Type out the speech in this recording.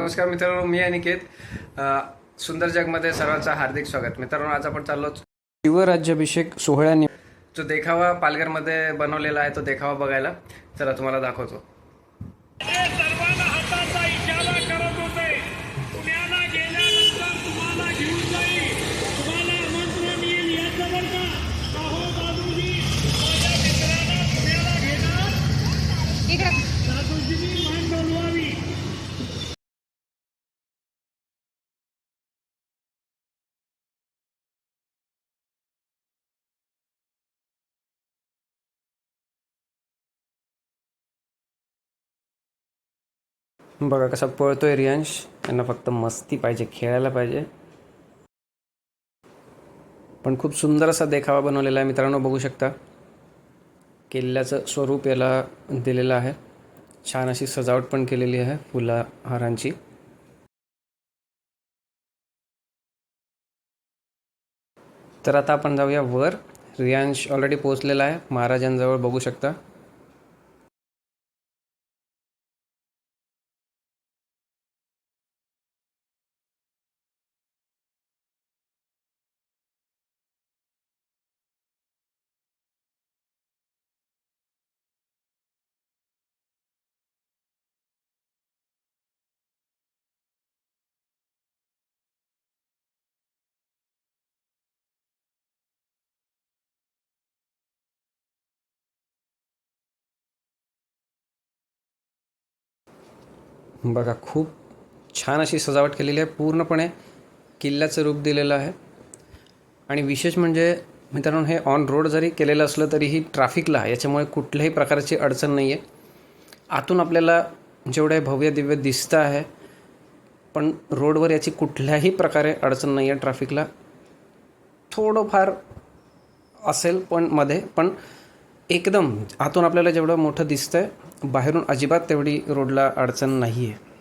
नमस्कार मित्रांनो मी अनिकेत सुंदर जगमध्ये सर्वांचं हार्दिक स्वागत. मित्रांनो आज आपण चाललो शिवराज्याभिषेक सोहळ्याने जो देखावा पालघरमध्ये बनवलेला आहे तो देखावा बघायला. चला तुम्हाला दाखवतो. ते बघा कसा पळतोय रियांश. यांना फक्त मस्ती पाहिजे खेळायला पाहिजे. पण खूप सुंदर असा देखावा बनवलेला आहे मित्रांनो बघू शकता. किल्ल्याचं स्वरूप याला दिलेलं आहे. छान अशी सजावट पण केलेली आहे फुला हारांची तर आता आपण जाऊया वर. रियांश ऑलरेडी पोहोचलेला आहे महाराजांजवळ बघू शकता. बघा खूप छान अशी सजावट केलेली आहे. पूर्णपणे किल्ल्याचं रूप दिलेलं आहे. आणि विशेष म्हणजे मित्रांनो हे ऑन रोड जरी केलेलं असलं तरीही ट्रॅफिकला याच्यामुळे कुठल्याही प्रकारची अडचण नाही आहे आतून आपल्याला जेवढे भव्य दिव्य दिसतं आहे पण रोडवर याची कुठल्याही प्रकारे अडचण नाही आहे ट्रॅफिकला थोडंफार असेल पण मध्ये पण एकदम आतून आपल्याला जेवढं मोठं दिसतं आहे बाहेरून अजिबात तेवढी रोडला अडचण नाही आहे